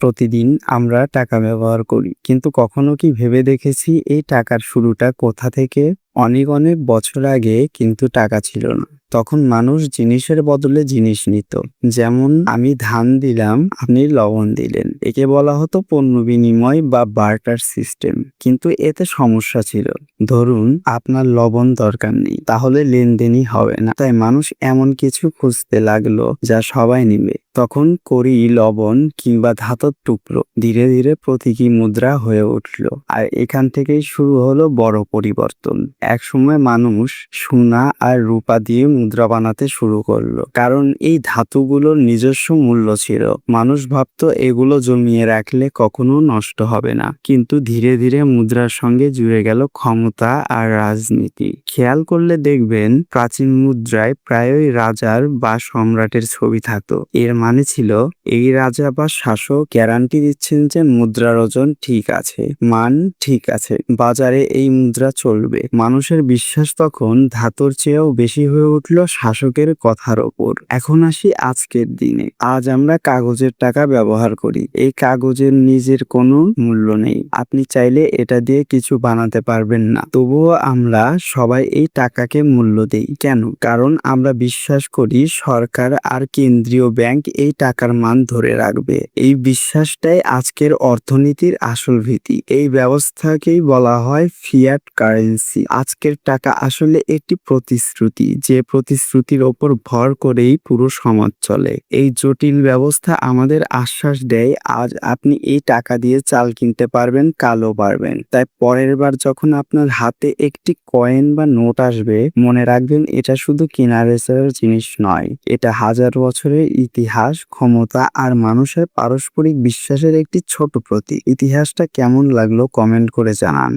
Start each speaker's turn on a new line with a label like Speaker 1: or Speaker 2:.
Speaker 1: প্রতিদিন আমরা টাকা ব্যবহার করি। কিন্তু কখনো কি ভেবে দেখেছি এই টাকার শুরুটা কোথা থেকে? অনেক অনেক বছর আগে কিন্তু টাকা ছিল না। তখন মানুষ জিনিসের বদলে জিনিস নিত। যেমন আমি ধান দিলাম, আপনি লবণ দিলেন। একে বলা হতো পণ্য বিনিময় বা বার্টার সিস্টেম। কিন্তু এতে সমস্যা ছিল। ধরুন, আপনার লবণ দরকার নেই, তাহলে লেনদেনই হবে না। তাই মানুষ এমন কিছু খুঁজতে লাগল, যা সবাই নিবে। তখন করি লবণ কিংবা ধাতব টুকরো ধীরে ধীরে প্রতীকী মুদ্রা হয়ে উঠল। আর এখান থেকেই শুরু হলো বড় পরিবর্তন। একসময় মানুষ সোনা আর রূপা দিয়ে মুদ্রা বানাতে শুরু করল। কারণ এই ধাতুগুলোর নিজস্ব মূল্য ছিল। মানুষ ভাবতো এগুলো জমিয়ে রাখলে কখনো নষ্ট হবে না। কিন্তু ধীরে ধীরে মুদ্রার সঙ্গে জুড়ে গেল ক্ষমতা আর রাজনীতি। খেয়াল করলে দেখবেন প্রাচীন মুদ্রায় প্রায়ই রাজার বা সম্রাটের ছবি থাকতো। এর মানে ছিল, এই রাজা বা শাসক গ্যারান্টি দিচ্ছেন যে মুদ্রার ওজন ঠিক আছে, মান ঠিক আছে, বাজারে এই মুদ্রা চলবে। মানুষের বিশ্বাস তখন ধাতুর চেয়েও বেশি হয়ে উঠল শাসকের কথার ওপর। এখন আসি আজকের দিনে। আজ আমরা কাগজের টাকা ব্যবহার করি। এই কাগজের নিজের কোনো মূল্য নেই। আপনি চাইলে এটা দিয়ে কিছু বানাতে পারবেন না। তবুও আমরা সবাই এই টাকাকে মূল্য দেই। কেন? কারণ আমরা বিশ্বাস করি সরকার আর কেন্দ্রীয় ব্যাংক এই টাকার মান ধরে রাখবে। এই বিশ্বাসটাই আজকের অর্থনীতির আসল ভিত্তি এই ব্যবস্থাকেই বলা হয় ফিয়াট কারেন্সি আজকের টাকা আসলে একটি প্রতিশ্রুতি। যে প্রতিশ্রুতির ওপর ভর করেই পুরো সমাজ চলে। এই জটিল ব্যবস্থা আমাদের আশ্বাস দেয়, আজ আপনি এই টাকা দিয়ে চাল কিনতে পারবেন কালো পারবেন। তাই পরের বার যখন আপনার হাতে একটি কয়েন বা নোট আসবে, মনে রাখবেন এটা শুধু কেনার বেচার জিনিস নয়, এটা হাজার বছরের ইতিহাস, ক্ষমতা আর মানুষের পারস্পরিক বিশ্বাসের একটি ছোট প্রতীক। ইতিহাসটা কেমন লাগল কমেন্ট করে জানান।